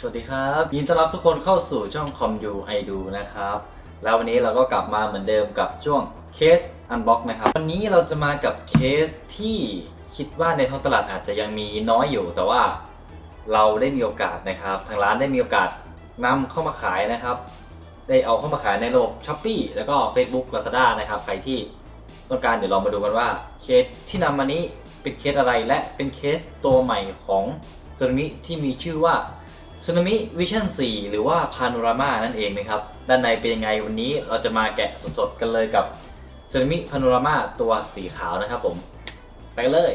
สวัสดีครับยินดีต้อนรับทุกคนเข้าสู่ช่องคอมยูไอดูนะครับ แล้ววันนี้เราก็กลับมาเหมือนเดิมกับช่วงเคสอันบ็อกนะครับ วันนี้เราจะมากับเคสที่คิดว่าในท้องตลาดอาจจะยังมีน้อยอยู่ แต่ว่าเราได้มีโอกาสนะครับ ทางร้านได้มีโอกาสนำเข้ามาขายนะครับ ได้เอาเข้ามาขายในระบบ s h อ p e e แล้วก็ Facebook Lazada นะครับใครที่ต้องการเดี๋ยวเรามาดูกันว่าเคสที่นำมานี้เป็นเคสอะไรและเป็นเคสตัวใหม่ของโซนามิที่มีชื่อว่า สึนามิวิชั่น4 หรือว่าพา n o รามานั่นเองนะครับ ด้านในเป็นยังไงวันนี้เราจะมาแกะสดๆกันเลยกับสึนามิพา n o รามาตัวสีขาวนะครับผม ไปกันเลย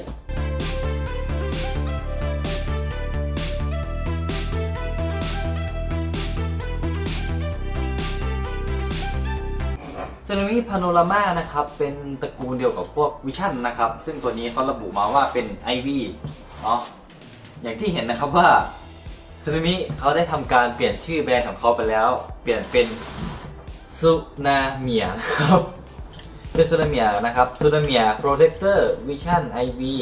สึนามิพา n o รามานะครับ เป็นตระกูลเดียวกับพวกวิชั่นนะครับ ซึ่งตัวนี้เขาระบุมาว่าเป็น IV เนาะอย่างที่เห็นนะครับว่า ซึนามิเขาได้ทำการเปลี่ยนชื่อแบรนด์ของเขาไปแล้ว เปลี่ยนเป็นซูนาเมียนะครับ เป็นซูนาเมียนะครับซูนาเมียโปรเทคเตอร์วิชั่นไอวี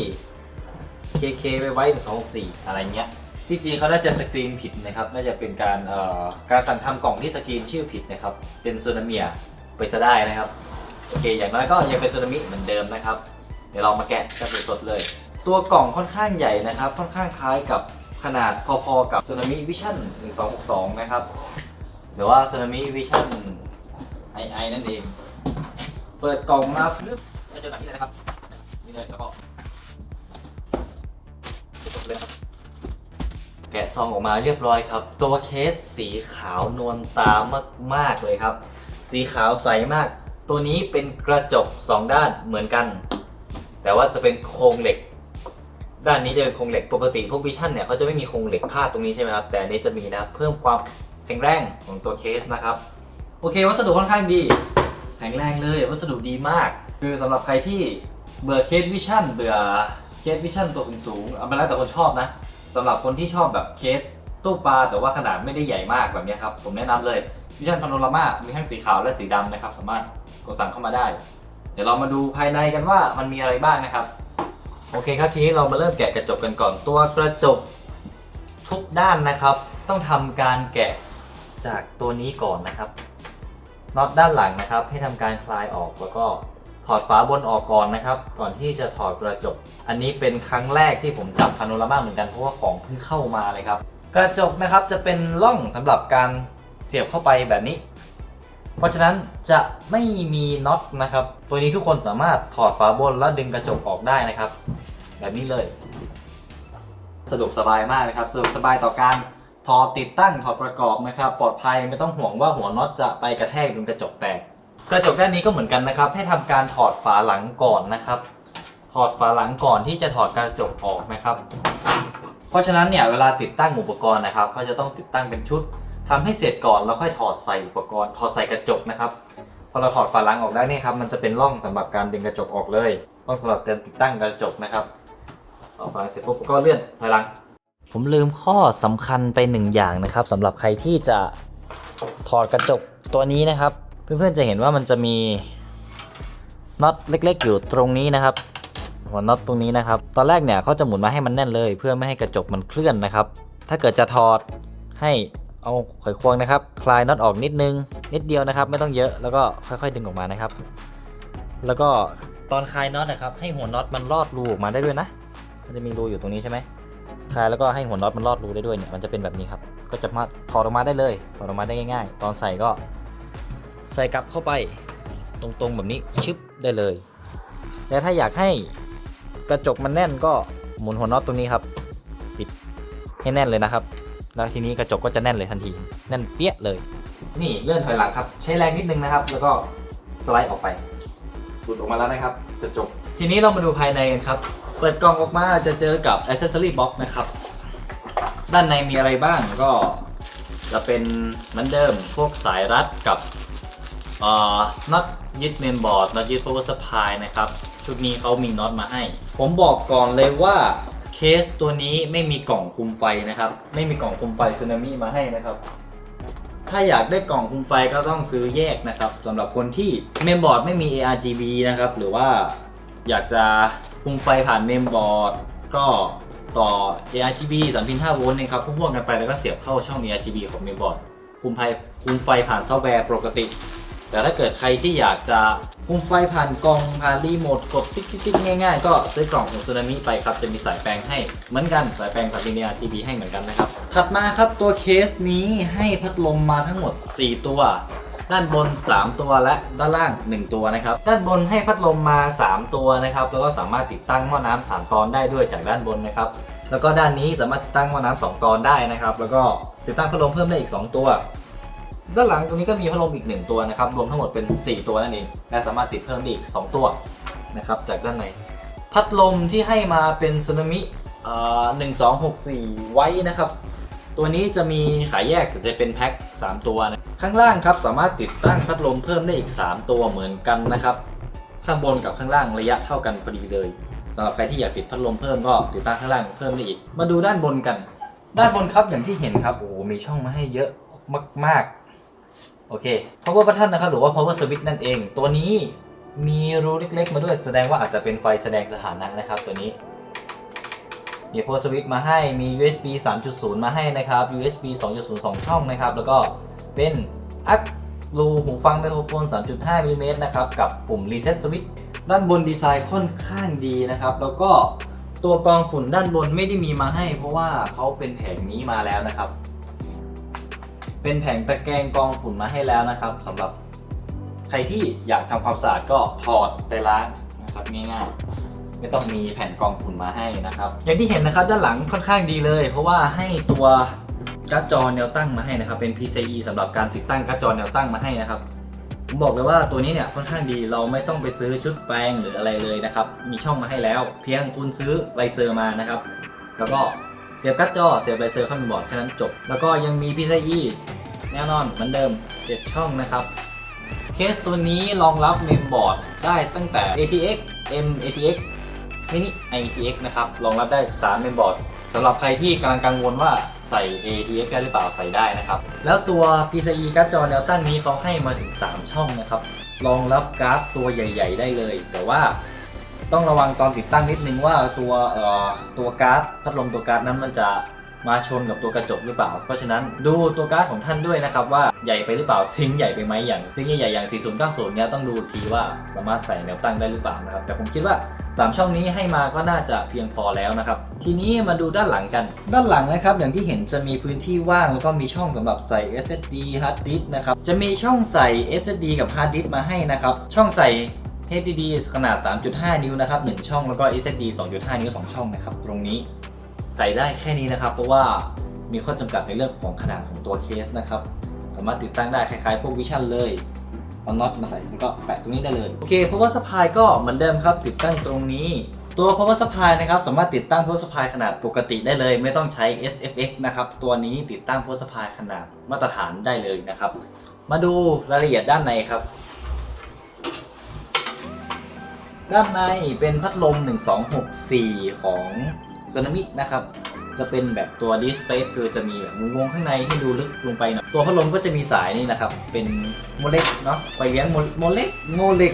เคเคไว้ไว้ถึงสองสี่อะไรเงี้ยที่จริงเขาน่าจะสกรีนผิดนะครับ น่าจะเป็นการเอ่อการสั่งทำกล่องที่สกรีนชื่อผิดนะครับ เป็นซูนาเมียไปซะได้นะครับ โอเค อย่างน้อยก็ยังเป็นซูนามิเหมือนเดิมนะครับ เดี๋ยวเรามาแกะกันสดๆเลย ตัวกล่องค่อนข้างใหญ่นะครับ ค่อนข้างคล้ายกับ ขนาดพอๆกับ Tsunami Vision 1262 นะครับหรือว่า Tsunami Vision II นั่นเอง เปิดกล่องมาปึ๊บจะเจอแบบนี้เลยนะครับ นี่เลยแล้วก็จบเลยครับแกะซองออกมาเรียบร้อยครับ ตัวเคสสีขาวนวลตามากๆเลยครับ สีขาวใสมาก ตัวนี้เป็นกระจก 2 ด้านเหมือนกัน แต่ว่าจะเป็นโครงเหล็ก ด้านนี้จะเป็นโครงเหล็กปกติพวกวิชั่นเนี่ยเขาจะไม่มีโครงเหล็กพาดตรงนี้ใช่ไหมครับแต่อันนี้จะมีนะครับเพิ่มความแข็งแรงของตัวเคสนะครับโอเค วัสดุค่อนข้างดี แข็งแรงเลยวัสดุดีมาก คือสำหรับใครที่เบื่อเคสวิชั่นเบื่อเคสวิชั่นตัวสูงๆเอาไปแล้วแต่คนชอบนะสำหรับคนที่ชอบแบบเคสตู้ปลาแต่ว่าขนาดไม่ได้ใหญ่มากแบบนี้ครับ ผมแนะนำเลยวิชั่นพาโนรามามีทั้งสีขาวและสีดำนะครับ สามารถกดสั่งเข้ามาได้ เดี๋ยวเรามาดูภายในกันว่ามันมีอะไรบ้างนะครับ โอเคครับทีนี้เรามาเริ่มแกะกระจกกันก่อนตัวกระจกทุกด้านนะครับ ต้องทำการแกะจากตัวนี้ก่อนนะครับน็อตด้านหลังนะครับ ให้ทำการคลายออกแล้วก็ถอดฝาบนออกก่อนนะครับ ก่อนที่จะถอดกระจก อันนี้เป็นครั้งแรกที่ผมจับพาโนรามาเหมือนกันเพราะว่าของเพิ่งเข้ามาเลยครับ กระจกนะครับจะเป็นร่องสำหรับการเสียบเข้าไปแบบนี้ เพราะฉะนั้นจะไม่มีน็อตนะครับ ตัวนี้ทุกคนสามารถถอดฝาบนแล้วดึงกระจกออกได้นะครับ แบบนี้เลย สะดวกสบายมากนะครับสะดวกสบายต่อการถอดติดตั้งถอดประกอบนะครับ ปลอดภัยไม่ต้องห่วงว่าหัวน็อตจะไปกระแทกโดนกระจกแตกกระจกด้านนี้ก็เหมือนกันนะครับ ให้ทำการถอดฝาหลังก่อนนะครับ ถอดฝาหลังก่อนที่จะถอดกระจกออกนะครับ เพราะฉะนั้นเนี่ยเวลาติดตั้งอุปกรณ์นะครับ ก็จะต้องติดตั้งเป็นชุดทำให้เสร็จก่อนแล้วค่อยถอดใส่อุปกรณ์ ถอดใส่กระจกนะครับพอเราถอดฝาหลังออกได้นี่ครับมันจะเป็นร่องสำหรับการดึงกระจกออกเลย ร่องสำหรับการติดตั้งกระจกนะครับต่อไปเสร็จปุ๊บก็เลื่อนถอยหลัง ผมลืมข้อสำคัญไปหนึ่งอย่างนะครับสำหรับใครที่จะถอดกระจกตัวนี้นะครับ เพื่อนๆจะเห็นว่ามันจะมีน็อตเล็ก ๆ อยู่ตรงนี้นะครับ หัวน็อตตรงนี้นะครับ ตอนแรกเนี่ยเขาจะหมุนมาให้มันแน่นเลย เพื่อไม่ให้กระจกมันเคลื่อนนะครับ ถ้าเกิดจะถอดให้เอาไขควงนะครับ คลายน็อตออกนิดนึงนิดเดียวนะครับ ไม่ต้องเยอะแล้วก็ค่อยๆดึงออกมานะครับ แล้วก็ ตอนคลายน็อตนะครับให้หัวน็อตมันลอดรูออกมาได้ด้วยนะ มันจะมีรูอยู่ตรงนี้ใช่ไหมคลายแล้วก็ให้หัวน็อตมันลอดรูได้ด้วยเนี่ยมันจะเป็นแบบนี้ครับ ก็จะมาถอดออกมาได้เลยถอดออกมาได้ง่าย ๆ ตอนใส่ก็ ใส่กลับเข้าไปตรงๆแบบนี้ชึบได้เลย แต่ถ้าอยากให้กระจกมันแน่นก็หมุนหัวน็อตตรงนี้ครับ ปิดให้แน่นเลยนะครับ แล้วทีนี้กระจกก็จะแน่นเลยทันที แน่นเปี้ยเลย นี่เลื่อนถอยหลังครับ ใช้แรงนิดนึงนะครับ แล้วก็สไลด์ออกไป ดออกมาแล้วนะครับกระจกทีนี้เรามาดูภายในกันครับ เปิดกล่องออกมาจะเจอกับ accessory box นะครับ ด้านในมีอะไรบ้างก็จะเป็นเหมือนเดิมพวกสายรัดกับน็อตยึดเมนบอร์ดน็อตยึด power supply นะครับ ชุดนี้เขามีน็อตมาให้ ผมบอกก่อนเลยว่าเคสตัวนี้ไม่มีกล่องคุมไฟนะครับ ไม่มีกล่องคุมไฟซึนามิมาให้นะครับ ถ้าอยากได้กล่องคุมไฟก็ต้องซื้อแยกนะครับสำหรับคนที่เมมบอร์ดไม่มี ARGB นะครับ หรือว่าอยากจะคุมไฟผ่านเมมบอร์ดก็ต่อ ARGB 3.5โวลต์นะครับพ่วงกันไปแล้วก็เสียบเข้าช่อง ARGB ของเมนบอร์ดคุมไฟคุมไฟผ่านซอฟต์แวร์ปกติ แต่ถ้าเกิดใครที่อยากจะคุมไฟผ่านกล่องผ่านรีโมทกดติ๊กๆๆง่ายๆ ก็ซื้อกล่องของซูนามิไปครับ จะมีสายแปลงให้เหมือนกันสายแปลงกับ Linear RGB ให้เหมือนกันนะครับ ถัดมาครับตัวเคสนี้ให้พัดลมมาทั้งหมด 4 ตัว ด้านบน 3 ตัวและด้านล่าง 1 ตัวนะครับ ด้านบนให้พัดลมมา 3 ตัวนะครับ แล้วก็สามารถติดตั้งหม้อน้ำสามตอนได้ด้วยจากด้านบนนะครับแล้วก็ด้านนี้สามารถติดตั้งหม้อน้ำสองตอนได้นะครับ แล้วก็ติดตั้งพัดลมเพิ่มได้อีก 2 ตัว ด้านหลังตรงนี้ก็มีพัดลมอีก 1 ตัวนะครับ รวมทั้งหมดเป็น 4 ตัวนั่นเอง และสามารถติดเพิ่มได้อีก 2 ตัวนะครับ จากด้านใน พัดลมที่ให้มาเป็นสึนามิเอ่อ1264ไว้นะครับ ตัวนี้จะมีขายแยกจะเป็นแพ็ค3 ตัวนะข้างล่างครับสามารถติดตั้งพัดลมเพิ่มได้อีก 3 ตัวเหมือนกันนะครับ ข้างบนกับข้างล่างระยะเท่ากันพอดีเลยสำหรับใครที่อยากติดพัดลมเพิ่มก็ติดตั้งข้างล่างเพิ่มได้อีก มาดูด้านบนกัน ด้านบนครับอย่างที่เห็นครับโอ้โหมีช่องมาให้เยอะมากๆ โอเค power button นะครับหรือว่า power switch นั่นเอง ตัวนี้มีรูเล็กๆ มาด้วยแสดงว่าอาจจะเป็นไฟแสดงสถานะนะครับตัวนี้ มี power switch มาให้มี USB 3.0 มาให้นะครับ USB 2.0 2 ช่องนะครับ แล้วก็เป็นอักรูหูฟังไมโครโฟน 3.5มิลลิเมตรนะครับ กับปุ่ม reset switch ด้านบนดีไซน์ค่อนข้างดีนะครับ แล้วก็ตัวกรองฝุ่นด้านบนไม่ได้มีมาให้ เพราะว่าเขาเป็นแผงนี้มาแล้วนะครับ เป็นแผงตะแกรงกองฝุ่นมาให้แล้วนะครับสำหรับใครที่อยากทำความสะอาดก็ถอดไปล้างนะครับง่ายๆ ไม่ต้องมีแผ่นกองฝุ่นมาให้นะครับ อย่างที่เห็นนะครับด้านหลังค่อนข้างดีเลย เพราะว่าให้ตัวการ์ดจอแนวตั้งมาให้นะครับเป็น PCIe สำหรับการติดตั้งการ์ดจอแนวตั้งมาให้นะครับผมบอกเลยว่าตัวนี้เนี่ยค่อนข้างดีเราไม่ต้องไปซื้อชุดแปลงหรืออะไรเลยนะครับมีช่องมาให้แล้ว เพียงคุณซื้อไรเซอร์มานะครับ แล้วก็ เสียบการ์ดจอเสียบไรเซอร์เข้าเมนบอร์ดแค่นั้นจบ แล้วก็ยังมี PCIe แน่นอนเหมือนเดิม 7 ช่องนะครับ เคสตัวนี้รองรับเมมบอร์ดได้ตั้งแต่ ATX M ATX Mini ITX นะครับ รองรับได้ 3 เมมบอร์ดสำหรับใครที่กำลังกังวลว่าใส่ ATX ได้หรือเปล่าใส่ได้นะครับ แล้วตัว PCIe การ์ดจอแนวตั้งนี้เขาให้มาถึง 3 ช่องนะครับ รองรับการ์ดตัวใหญ่ ๆ ได้เลย แต่ว่า ต้องระวังตอนติดตั้งนิดนึงว่าตัวเอ่อตัวการ์ดพัดลมตัวการ์ดนั้นมันจะมาชนกับตัวกระจกหรือเปล่า เพราะฉะนั้นดูตัวการ์ดของท่านด้วยนะครับว่าใหญ่ไปหรือเปล่าซิงค์ใหญ่ไปไหมอย่างซิงค์ใหญ่ๆอย่าง 4090 เนี่ยต้องดูทีว่าสามารถใส่แนวตั้งได้หรือเปล่านะครับแต่ผมคิดว่า 3 ช่องนี้ให้มาก็น่าจะเพียงพอแล้วนะครับ ทีนี้มาดูด้านหลังกัน ด้านหลังนะครับ อย่างที่เห็นจะมีพื้นที่ว่างแล้วก็มีช่องสำหรับใส่ SSD hard disk นะครับจะมีช่องใส่ SSD กับ hard disk มาให้นะครับช่องใส่ HDD ขนาด 3.5 นิ้วนะครับ 1 ช่องแล้วก็ SSD 2.5 นิ้ว 2 ช่องนะครับ ตรงนี้ใส่ได้แค่นี้นะครับ เพราะว่ามีข้อจำกัดในเรื่องของขนาดของตัวเคสนะครับ สามารถติดตั้งได้คล้ายๆ พวกวิชั่นเลยเอาน็อตมาใส่แล้วก็แปะตรงนี้ได้เลย โอเค power supply ก็เหมือนเดิมครับ ติดตั้งตรงนี้ ตัว power supply นะครับ สามารถติดตั้ง power supply ขนาดปกติได้เลย ไม่ต้องใช้ SFX นะครับ ตัวนี้ติดตั้ง power supply ขนาดมาตรฐานได้เลยนะครับ มาดูรายละเอียดด้านในครับ ด้านในเป็นพัดลม 1264 ของ s นามินะครับ จะเป็นแบบตัว Deep Space คือจะมีแบบวงข้างในให้ดูลึกลงไปหน่อยตัวพัดลมก็จะมีสายนี่นะครับ เป็นโมเลกเนาะไฟเลี้ยงโมโมเลกโมเลก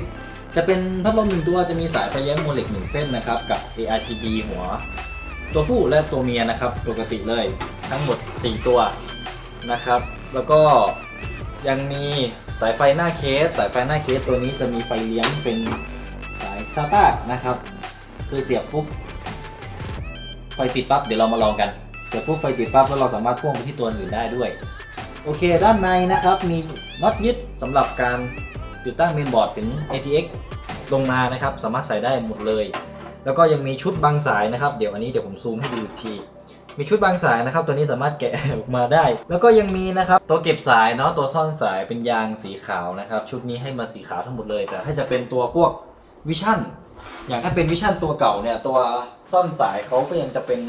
จะเป็นพัดลมหนึ่งตัวจะมีสายไฟเลี้ยงโมเลกหนึ่งเส้นนะครับ กับ ARGB หัว ตัวผู้และตัวเมียนะครับ ปกติเลยทั้งหมด 4 ตัวนะครับ แล้วก็ยังมีสายไฟหน้าเคส สายไฟหน้าเคสตัวนี้จะมีไฟเลี้ยงเป็น ซาต้านะครับ คือเสียบปุ๊บไฟติดปั๊บเดี๋ยวเรามาลองกันเดี๋ยวปุ๊บไฟติดปั๊บแล้วเราสามารถพ่วงไปที่ตัวอื่นได้ด้วย โอเค ด้านในนะครับ มีน็อตยึดสำหรับการติดตั้งเมนบอร์ดถึง ATX ลงมานะครับ สามารถใส่ได้หมดเลย แล้วก็ยังมีชุดบางสายนะครับ เดี๋ยวอันนี้เดี๋ยวผมซูมให้ดูอีกทีมีชุดบางสายนะครับ ตัวนี้สามารถแกะออกมาได้ แล้วก็ยังมีนะครับตัวเก็บสายเนาะตัวซ่อนสายเป็นยางสีขาวนะครับ ชุดนี้ให้มาสีขาวทั้งหมดเลย แต่ถ้าจะเป็นตัวพวก วิชั่นอย่างถ้าเป็นวิชั่นตัวเก่าเนี่ย ตัวซ่อนสายเขาก็ยังจะเป็น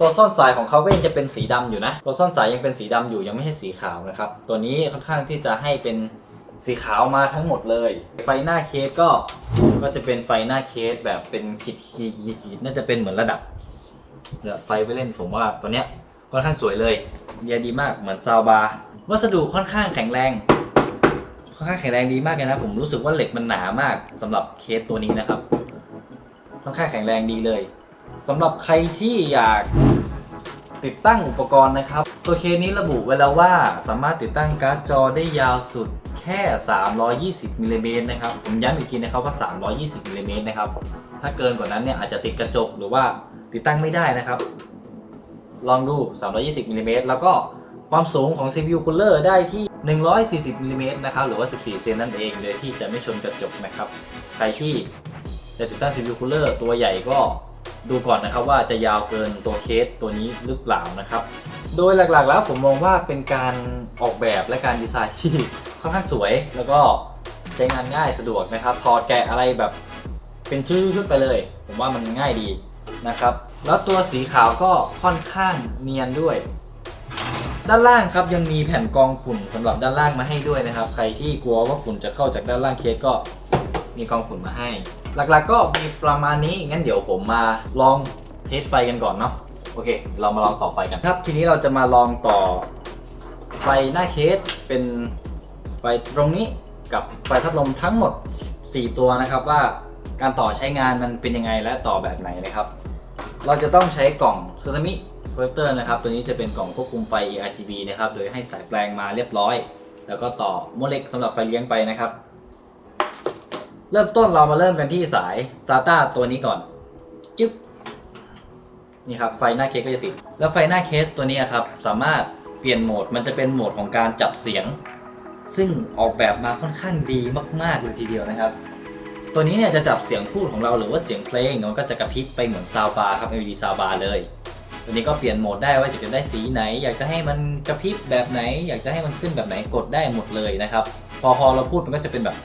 ตัวซ่อนสายของเขาก็ยังจะเป็นสีดำอยู่นะ ตัวซ่อนสายยังเป็นสีดำอยู่ยังไม่ใช่สีขาวนะครับ ตัวนี้ค่อนข้างที่จะให้เป็นสีขาวมาทั้งหมดเลย ไฟหน้าเคสก็ก็จะเป็นไฟหน้าเคสแบบเป็นขีดขีดขีดขีดน่าจะเป็นเหมือนระดับเดี๋ยวไฟไปเล่นผมว่าตัวเนี้ยค่อนข้างสวยเลยเดียดีมากเหมือนซาวบาร์วัสดุค่อนข้างแข็งแรง ค่อนข้างแข็งแรงดีมากเลยนะผมรู้สึกว่าเหล็กมันหนามากสำหรับเคสตัวนี้นะครับ ค่อนข้างแข็งแรงดีเลยสำหรับใครที่อยากติดตั้งอุปกรณ์นะครับ ตัวเคสนี้ระบุไว้แล้วว่าสามารถติดตั้งการ์ดจอได้ยาวสุดแค่ 320มิลลิเมตรนะครับผมย้ำอีกทีนะครับว่า 320มิลลิเมตรนะครับถ้าเกินกว่านั้นเนี่ยอาจจะติดกระจกหรือว่าติดตั้งไม่ได้นะครับ ลองดู 320มิลลิเมตรแล้วก็ความสูงของ CPU cooler ได้ที่ 140มิลลิเมตรนะครับหรือว่า 14 เซนนั่นเองโดยที่จะไม่ชนกระจกนะครับใครที่จะติดตั้ง CPU cooler ตัวใหญ่ก็ดูก่อนนะครับว่าจะยาวเกินตัวเคสตัวนี้หรือเปล่านะครับ โดยหลักๆแล้วผมมองว่าเป็นการออกแบบและการดีไซน์ที่ค่อนข้างสวย แล้วก็ใช้งานง่ายสะดวกนะครับถอดแกะอะไรแบบเป็นชุดๆไปเลย ผมว่ามันง่ายดีนะครับ แล้วตัวสีขาวก็ค่อนข้างเนียนด้วย ด้านล่างครับยังมีแผ่นกรองฝุ่นสำหรับด้านล่างมาให้ด้วยนะครับ ใครที่กลัวว่าฝุ่นจะเข้าจากด้านล่างเคสก็มีกรองฝุ่นมาให้ หลักๆก็มีประมาณนี้งั้นเดี๋ยวผมมาลองเทสไฟกันก่อนเนาะโอเค เรามาลองต่อไฟกันครับ ทีนี้เราจะมาลองต่อไฟหน้าเคสเป็นไฟตรงนี้กับไฟพัดลมทั้งหมด 4 ตัวนะครับว่าการต่อใช้งานมันเป็นยังไงและต่อแบบไหนนะครับ เราจะต้องใช้กล่องซูนามิ โปรเจคเตอร์นะครับ ตัวนี้จะเป็นกล่องควบคุมไฟ ARGB นะครับ โดยให้สายแปลงมาเรียบร้อย แล้วก็ต่อโมเลกสำหรับไฟเลี้ยงไปนะครับ เริ่มต้นเรามาเริ่มกันที่สาย SATA ตัวนี้ก่อน จึ๊บ นี่ครับ ไฟหน้าเคสก็จะติด แล้วไฟหน้าเคสตัวนี้ครับ สามารถเปลี่ยนโหมด มันจะเป็นโหมดของการจับเสียง ซึ่งออกแบบมาค่อนข้างดีมากๆเลยทีเดียวนะครับตัวนี้เนี่ยจะจับเสียงพูดของเราหรือว่าเสียงเพลงมันก็จะกระพริบไปเหมือนซาวบาร์ครับ LED ซาวบาร์เลย ตัวนี้ก็เปลี่ยนโหมดได้ว่าจะได้สีไหน อยากจะให้มันกระพริบแบบไหน อยากจะให้มันขึ้นแบบไหนกดได้หมดเลยนะครับ พอพอเราพูดมันก็จะเป็นแบบ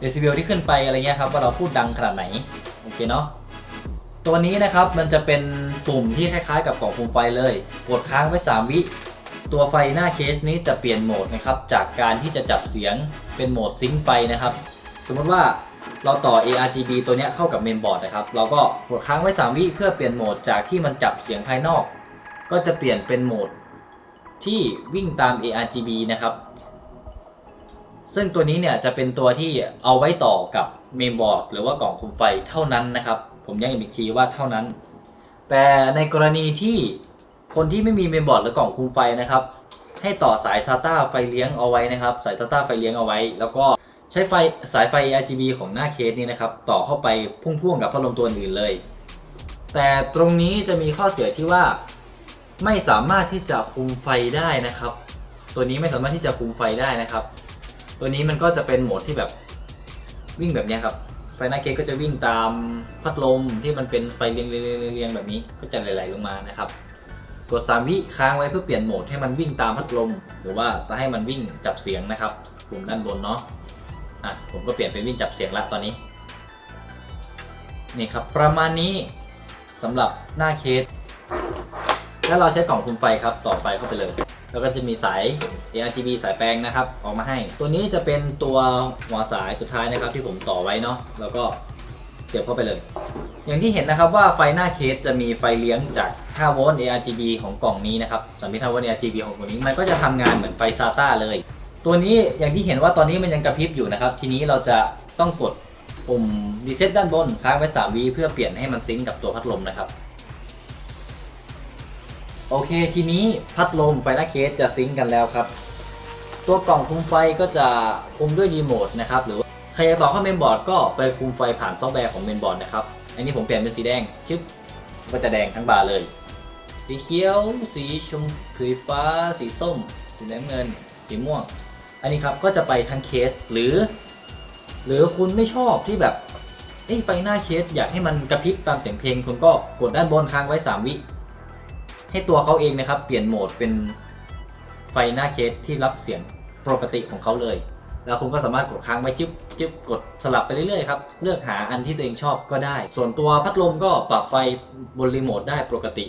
เดซิเบลที่ขึ้นไปอะไรเงี้ยครับว่าเราพูดดังขนาดไหนโอเคเนาะตัวนี้นะครับมันจะเป็นปุ่มที่คล้ายๆ กับกล่องคุมไฟเลย กดค้างไว้ 3 วิตัวไฟหน้าเคสนี้จะเปลี่ยนโหมดนะครับจากการที่จะจับเสียงเป็นโหมดซิงค์ไฟนะครับ สมมติว่า เราต่อ ARGB ตัวนี้เข้ากับเมนบอร์ดนะครับ เราก็กดค้างไว้ 3 วิเพื่อเปลี่ยนโหมดจากที่มันจับเสียงภายนอก ก็จะเปลี่ยนเป็นโหมดที่วิ่งตาม ARGB นะครับ ซึ่งตัวนี้เนี่ยจะเป็นตัวที่เอาไว้ต่อกับเมนบอร์ดหรือว่ากล่องคุมไฟเท่านั้นนะครับ ผมย้ำอีกทีว่าเท่านั้น แต่ในกรณีที่คนที่ไม่มีเมนบอร์ดหรือกล่องคุมไฟนะครับ ให้ต่อสาย SATA ไฟเลี้ยงเอาไว้นะครับ สาย SATA ไฟเลี้ยงเอาไว้ แล้วก็ ใช้ไฟสายไฟ RGB ของหน้าเคสนี้นะครับ ต่อเข้าไปพุ่งๆกับพัดลมตัวอื่นเลย แต่ตรงนี้จะมีข้อเสียที่ว่าไม่สามารถที่จะคุมไฟได้นะครับ ตัวนี้ไม่สามารถที่จะคุมไฟได้นะครับ ตัวนี้มันก็จะเป็นโหมดที่แบบวิ่งแบบนี้ครับไฟหน้าเคสก็จะวิ่งตามพัดลมที่มันเป็นไฟเรียงๆๆๆแบบนี้ก็จะไหลๆลงมานะครับ กด 3 วิค้างไว้เพื่อเปลี่ยนโหมดให้มันวิ่งตามพัดลม หรือว่าจะให้มันวิ่งจับเสียงนะครับ ปุ่มด้านบนเนาะ อะผมก็เปลี่ยนเป็นวิ่งจับเสียงละตอนนี้ นี่ครับประมาณนี้สำหรับหน้าเคส แล้วเราใช้กล่องคุมไฟครับต่อไฟเข้าไปเลย แล้วก็จะมีสาย ARGB สายแปลงนะครับ ออกมาให้ ตัวนี้จะเป็นตัวหัวสายสุดท้ายนะครับที่ผมต่อไว้เนาะแล้วก็เสียบเข้าไปเลย อย่างที่เห็นนะครับว่าไฟหน้าเคสจะมีไฟเลี้ยงจาก 5 โวลต์ ARGB ของกล่องนี้นะครับสามพิ5โวลต์ ARGB ของกล่องนี้มันก็จะทำงานเหมือนไฟ SATA เลย ตัวนี้อย่างที่เห็นว่าตอนนี้มันยังกระพริบอยู่นะครับ ทีนี้เราจะต้องกดปุ่ม reset ด้านบนค้างไว้3วิเพื่อเปลี่ยนให้มันซิงก์กับตัวพัดลมนะครับ โอเคทีนี้พัดลมไฟหน้าเคสจะซิงก์กันแล้วครับ ตัวกล่องคุมไฟก็จะคุมด้วยรีโมทนะครับหรือว่าใครจะต่อเข้าเมนบอร์ดก็ไปคุมไฟผ่านซอฟต์แวร์ของเมนบอร์ดนะครับอันนี้ผมเปลี่ยนเป็นสีแดงชึบก็จะแดงทั้งบาร์เลย สีเขียว สีชมพูสีฟ้า สีส้ม สีน้ำเงิน สีม่วง อันนี้ครับก็จะไปทั้งเคสหรือ หรือคุณไม่ชอบที่แบบเอ้ไฟหน้าเคสอยากให้มันกระพริบตามเสียงเพลง คุณก็กดด้านบนค้างไว้ 3 วิ ให้ตัวเขาเองนะครับ เปลี่ยนโหมดเป็นไฟหน้าเคสที่รับเสียงปกติของเขาเลย แล้วคุณก็สามารถกดค้างไว้จึ๊บจึ๊บกดสลับไปเรื่อยๆครับ เลือกหาอันที่ตัวเองชอบก็ได้ ส่วนตัวพัดลมก็ปรับไฟบนรีโมทได้ปกติ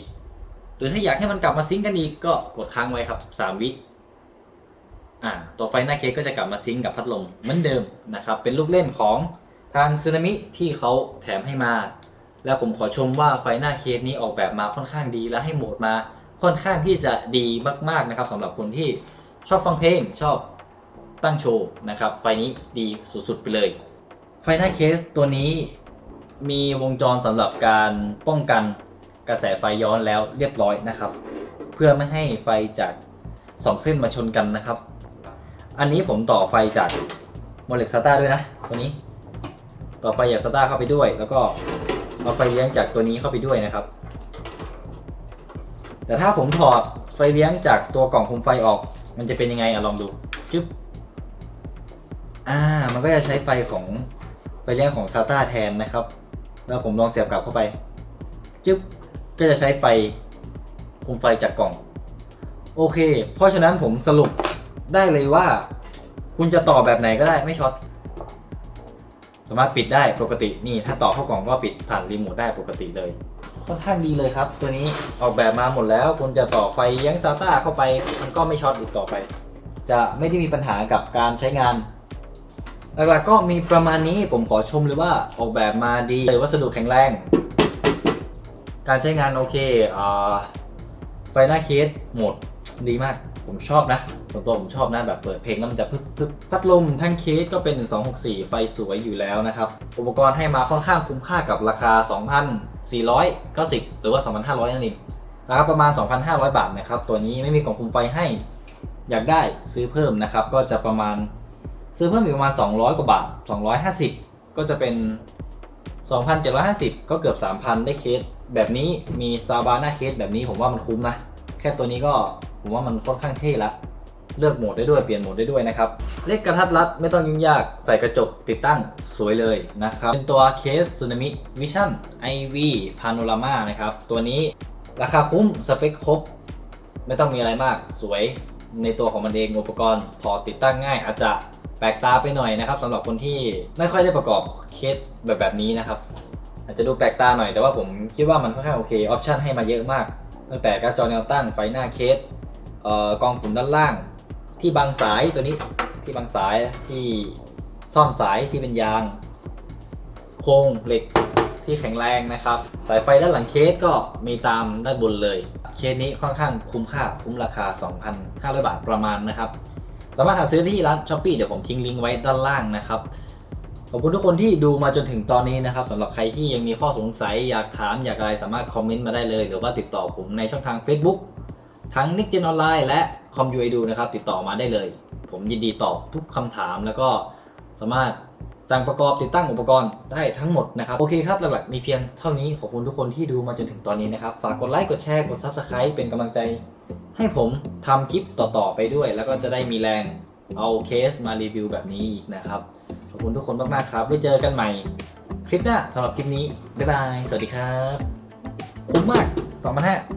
หรือถ้าอยากให้มันกลับมาซิงก์กันอีกก็กดค้างไว้ครับ 3 วิ อ่าตัวไฟหน้าเคสก็จะกลับมาซิงกับพัดลมเหมือนเดิมนะครับเป็นลูกเล่นของทางซึนามิที่เขาแถมให้มา แล้วผมขอชมว่าไฟหน้าเคสนี้ออกแบบมาค่อนข้างดี และให้โหมดมาค่อนข้างที่จะดีมากๆนะครับสำหรับคนที่ชอบฟังเพลงชอบตั้งโชว์นะครับไฟนี้ดีสุดๆไปเลย ไฟหน้าเคสตัวนี้มีวงจรสำหรับการป้องกันกระแสไฟย้อนแล้วเรียบร้อยนะครับ เพื่อไม่ให้ไฟจากสองเส้นมาชนกันนะครับ อันนี้ผมต่อไฟจากโมเลกซาต้าด้วยนะ ตัวนี้ ต่อไฟจากซาต้าเข้าไปด้วย แล้วก็เอาไฟเลี้ยงจากตัวนี้เข้าไปด้วยนะครับ แต่ถ้าผมถอดไฟเลี้ยงจากตัวกล่องคุมไฟออก มันจะเป็นยังไงอะลองดูจึ๊บอ่า มันก็จะใช้ไฟของไฟเลี้ยงของซาต้าแทนนะครับ แล้วผมลองเสียบกลับเข้าไปจึ๊บก็จะใช้ไฟคุมไฟจากกล่อง โอเค เพราะฉะนั้นผมสรุป ได้เลยว่า คุณจะต่อแบบไหนก็ได้ไม่ช็อตสามารถปิดได้ปกตินี่ถ้าต่อเข้ากล่องก็ปิดผ่านรีโมทได้ปกติเลย ค่อนข้างดีเลยครับ ตัวนี้ออกแบบมาหมดแล้ว คุณจะต่อไฟเลี้ยังซาต้าเข้าไป มันก็ไม่ช็อตอีกต่อไป จะไม่ได้มีปัญหากับการใช้งานหลักๆก็มีประมาณนี้ผมขอชมเลยว่าออกแบบมาดีเลยวัสดุแข็งแรง การใช้งานโอเคอ่าไฟหน้าเคสโหมดดีมาก ผมชอบนะส่วนตัวผมชอบนะแบบเปิดเพลงแล้วมันจะพึบพึบพัดลมทั้งเคสก็เป็น 1264 ไฟสวยอยู่แล้วนะครับ อุปกรณ์ให้มาค่อนข้างคุ้มค่ากับราคา 2,490 หรือว่า 2,500 นั่นเองราคาประมาณ 2,500 บาทนะครับ ตัวนี้ไม่มีกล่องคุมไฟให้ อยากได้ซื้อเพิ่มนะครับ ก็จะประมาณซื้อเพิ่มอีกประมาณ 200 กว่าบาท 250 ก็จะเป็น 2,750 ก็เกือบ 3,000 ได้เคสแบบนี้มีซาบาน่าเคสแบบนี้ผมว่ามันคุ้มนะ ค่ตัวนี้ก็ผมว่ามันค่อนข้างเท่ละเลือกโหมดได้ด้วยเปลี่ยนโหมดได้ด้วยนะครับเล็กกระทัดรัดไม่ต้องยุ่งยากใส่กระจกติดตั้งสวยเลยนะครับ เป็นตัวเคส Tsunami Vision IV Panorama นะครับ ตัวนี้ราคาคุ้มสเปคครบ ไม่ต้องมีอะไรมากสวยในตัวของมันเองอุปกรณ์ พอติดตั้งง่ายอาจจะแปลกตาไปหน่อยนะครับสำหรับคนที่ไม่ค่อยได้ประกอบเคสแบบแบบนี้นะครับ อาจจะดูแปลกตาหน่อยแต่ว่าผมคิดว่ามันค่อนข้างโอเคออปชันให้มาเยอะมาก ตั้งแต่การ์ดจอแนวตั้งไฟหน้าเคสเอ่อกองฝุ่นด้านล่าง ที่บังสายตัวนี้ที่บังสายที่ซ่อนสายที่เป็นยาง โครงเหล็กที่แข็งแรงนะครับ สายไฟด้านหลังเคสก็มีตามด้านบนเลย เคสนี้ค่อนข้างคุ้มค่าคุ้มราคา 2,500 บาทประมาณนะครับ สามารถหาซื้อที่ร้านช้อปปี้เดี๋ยวผมทิ้งลิงก์ไว้ด้านล่างนะครับ ขอบคุณทุกคนที่ดูมาจนถึงตอนนี้นะครับสำหรับใครที่ยังมีข้อสงสัยอยากถามอยากอะไรสามารถคอมเมนต์มาได้เลย หรือว่าติดต่อผมในช่องทาง Facebook ทั้ง Nick Gen Online และ c o m u i d u นะครับติดต่อมาได้เลย ผมยินดีตอบทุกคำถามแล้วก็สามารถสั่งประกอบติดตั้งอุปกรณ์ได้ทั้งหมดนะครับโอเคครับหลักๆมีเพียงเท่านี้ขอบคุณทุกคนที่ดูมาจนถึงตอนนี้นะครับฝากกดไลค์กดแชร์กด Subscribe เป็นกำลังใจ ให้ผมทำคลิปต่อๆไปด้วย แล้วก็จะได้มีแรงเอาเคสมารีวิวแบบนี้อีกนะครับ อบคุณทุกคนมากๆครับ ไว้เจอกันใหม่ คลิปหน้าสำหรับคลิปนี้ บ๊ายบาย สวัสดีครับ คุ้มมาก2 5 0 0